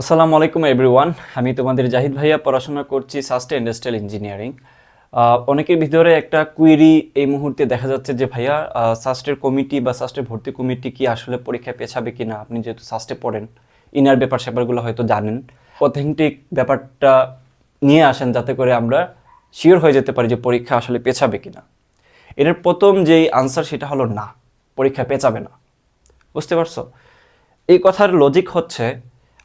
আসসালামু আলাইকুম এভরিওয়ান আমি তোমাদের জাহিদ ভাইয়া, পড়াশোনা করছি সাস্টে ইন্ডাস্ট্রিয়াল ইঞ্জিনিয়ারিং অনেকের ভিতরে একটা কুইরি এই মুহূর্তে দেখা যাচ্ছে যে, ভাইয়া সাস্টের কমিটি বা সাস্টের ভর্তি কমিটি কি আসলে পরীক্ষায় পেছাবে কি না আপনি যেহেতু সাস্টে পড়েন, ইনার ব্যাপার স্যাপারগুলো হয়তো জানেন। অথেন্টিক ব্যাপারটা নিয়ে আসেন যাতে করে আমরা শিওর হয়ে যেতে পারি যে, পরীক্ষা আসলে পেছাবে কি না এটার প্রথম যেই আনসার সেটা হলো না, পরীক্ষা পেছাবে না। বুঝতে পারছ? এই কথার লজিক হচ্ছে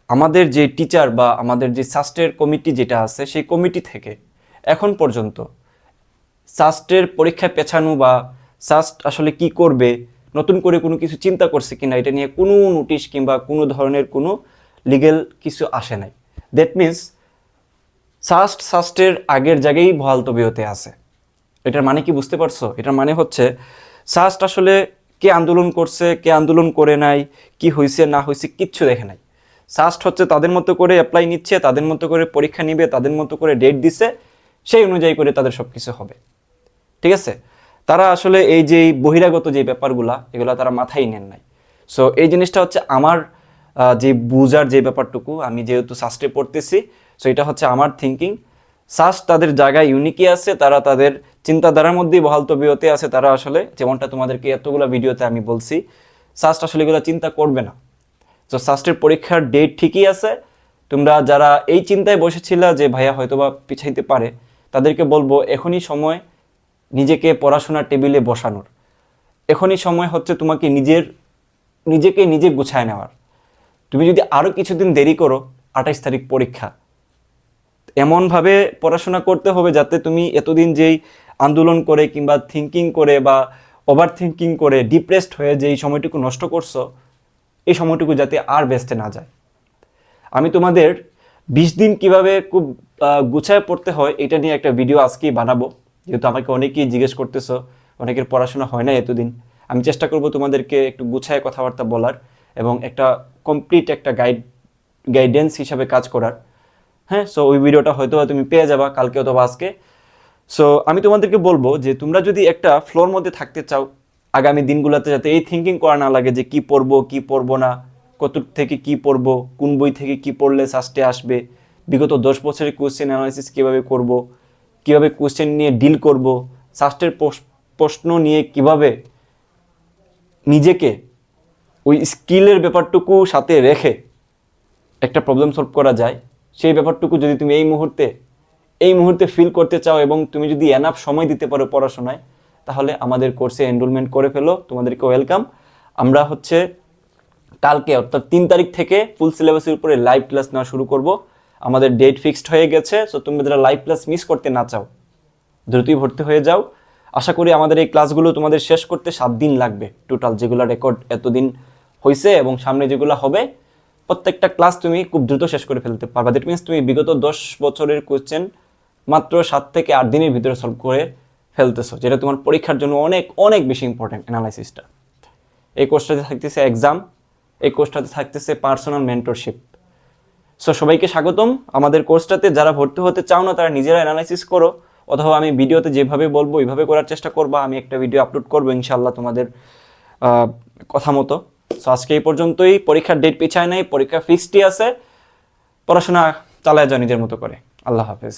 আমাদের যে টিচার বা আমাদের যে সাস্টের কমিটি যেটা আছে, সেই কমিটি থেকে এখন পর্যন্ত সাস্টের পরীক্ষায় পেছানো বা সাস্ট আসলে কি করবে, নতুন করে কোনো কিছু চিন্তা করছে কিনা, এটা নিয়ে কোনো নোটিশ কিংবা কোনো ধরনের কোনো লিগেল কিছু আসে নাই। দ্যাট মিন্স সাস্ট সাস্টের আগের জায়গায় বহাল তবিয়তে আছে। এটার মানে কি বুঝতে পারছ? এটার মানে হচ্ছে সাস্ট আসলে কে আন্দোলন করছে, কে আন্দোলন করে নাই, কি হয়েছে না হয়েছে কিচ্ছু দেখে নাই। সাস্ট হচ্ছে তাদের মতো করে অ্যাপ্লাই নিচ্ছে, তাদের মতো করে পরীক্ষা নিবে, তাদের মতো করে ডেট দিছে, সেই অনুযায়ী করে তাদের সব কিছু হবে। ঠিক আছে? তারা আসলে এই যে বহিরাগত যে ব্যাপারগুলা, এগুলা তারা মাথায় নেন নাই। সো এই জিনিসটা হচ্ছে আমার যে বুঝার যে ব্যাপারটুকু, আমি যেহেতু সাস্টে পড়তেছি সো এটা হচ্ছে আমার থিঙ্কিং সাস্ট তাদের জায়গায় ইউনিকই আছে, তারা তাদের চিন্তাধারার মধ্যেই বহাল তবিয়তে আছে, তারা আসলে, যেমনটা তোমাদেরকে এতগুলো ভিডিওতে আমি বলছি সাস্ট আসলে এগুলো চিন্তা করবে না। তো সাস্টের পরীক্ষার ডেট ঠিকই আছে। তোমরা যারা এই চিন্তায় বসেছিলা যে ভাইয়া হয়তোবা পিছাইতে পারে, তাদেরকে বলব এখনই সময় নিজেকে পড়াশোনার টেবিলে বসানোর। এখনই সময় হচ্ছে তোমাকে নিজের, নিজেকে নিজে গুছায় নেওয়ার। তুমি যদি আরও কিছুদিন দেরি করো, আঠাইশ তারিখ পরীক্ষা। এমনভাবে পড়াশোনা করতে হবে যাতে তুমি এতদিন যেই আন্দোলন করে কিংবা থিঙ্কিং করে বা ওভার থিঙ্কিং করে ডিপ্রেসড হয়ে যেই সময়টুকু নষ্ট করছ এই সময়টুকু যাতে আর বেসতে না যায়। আমি তোমাদের বিশ দিন কীভাবে খুব গুছায় পড়তে হয় এটা নিয়ে একটা ভিডিও আজকেই বানাবো। যেহেতু আমাকে অনেকেই জিজ্ঞেস করতেছো, অনেকের পড়াশোনা হয় না এতদিন। আমি চেষ্টা করব তোমাদেরকে একটু গুছায় কথাবার্তা বলার এবং একটা কমপ্লিট একটা গাইড গাইডেন্স হিসাবে কাজ করার। হ্যাঁ সো ওই ভিডিওটা হয়তো তুমি পেয়ে যাবা, কালকে অথবা আজকে। সো আমি তোমাদেরকে বলব যে তোমরা যদি একটা ফ্লোর মধ্যে থাকতে চাও আগামী দিনগুলোতে যাতে এই থিঙ্কিং করা না লাগে যে কি পড়ব কি পড়ব না কত থেকে কি পড়ব, কোন বই থেকে কি পড়লে সাস্টে আসবে, বিগত দশ বছরের কোয়েশ্চেন অ্যানালাইসিস কীভাবে করব, কীভাবে কোয়েশ্চেন নিয়ে ডিল করব সাস্টের প্রশ্ন নিয়ে কীভাবে নিজেকে ওই স্কিলের ব্যাপারটুকু সাথে রেখে একটা প্রবলেম সলভ করা যায়, সেই ব্যাপারটুকু যদি তুমি এই মুহূর্তে এই মুহূর্তে ফিল করতে চাও এবং তুমি যদি এনাফ সময় দিতে পারো পড়াশোনায় তাহলে আমাদের কোর্সে এনরোলমেন্ট করে ফেলো, তোমাদেরকে ওয়েলকাম আমরা হচ্ছে কালকে অর্থাৎ তিন তারিখ থেকে ফুল সিলেবাসের উপরে লাইভ ক্লাস নেওয়া শুরু করব। আমাদের ডেট ফিক্সড হয়ে গেছে সো তুমি যারা লাইভ ক্লাস মিস করতে না চাও, দ্রুতই ভর্তি হয়ে যাও। আশা করি আমাদের এই ক্লাসগুলো তোমাদের শেষ করতে সাত দিন লাগবে টোটাল যেগুলো রেকর্ড এতদিন হয়েছে এবং সামনে যেগুলো হবে। প্রত্যেকটা ক্লাস তুমি খুব দ্রুত শেষ করে ফেলতে পারবা। দ্যাট মিনস তুমি বিগত দশ বছরের কোয়েশ্চেন মাত্র সাত থেকে আট দিনের ভিতরে সলভ করে ফেলতেছো, যেটা তোমার পরীক্ষার জন্য অনেক অনেক বেশি ইম্পর্টেন্ট অ্যানালাইসিসটা এই কোর্সটাতে থাকতেছে এক্সাম এই কোর্সটাতে থাকতেছে পার্সোনাল মেন্টরশিপ সো সবাইকে স্বাগতম। আমাদের কোর্সটাতে যারা ভর্তি হতে চাও না, তারা নিজেরা অ্যানালাইসিস করো, অথবা আমি ভিডিওতে যেভাবে বলব, ওইভাবে করার চেষ্টা করব, আমি একটা ভিডিও আপলোড করব ইনশাল্লাহ তোমাদের কথা মতো। সো আজকে এই পর্যন্তই। পরীক্ষার ডেট পিছায় নাই পরীক্ষা ফিক্সডই আছে। পড়াশোনা চালায় যাও নিজের মতো করে। আল্লাহ হাফেজ।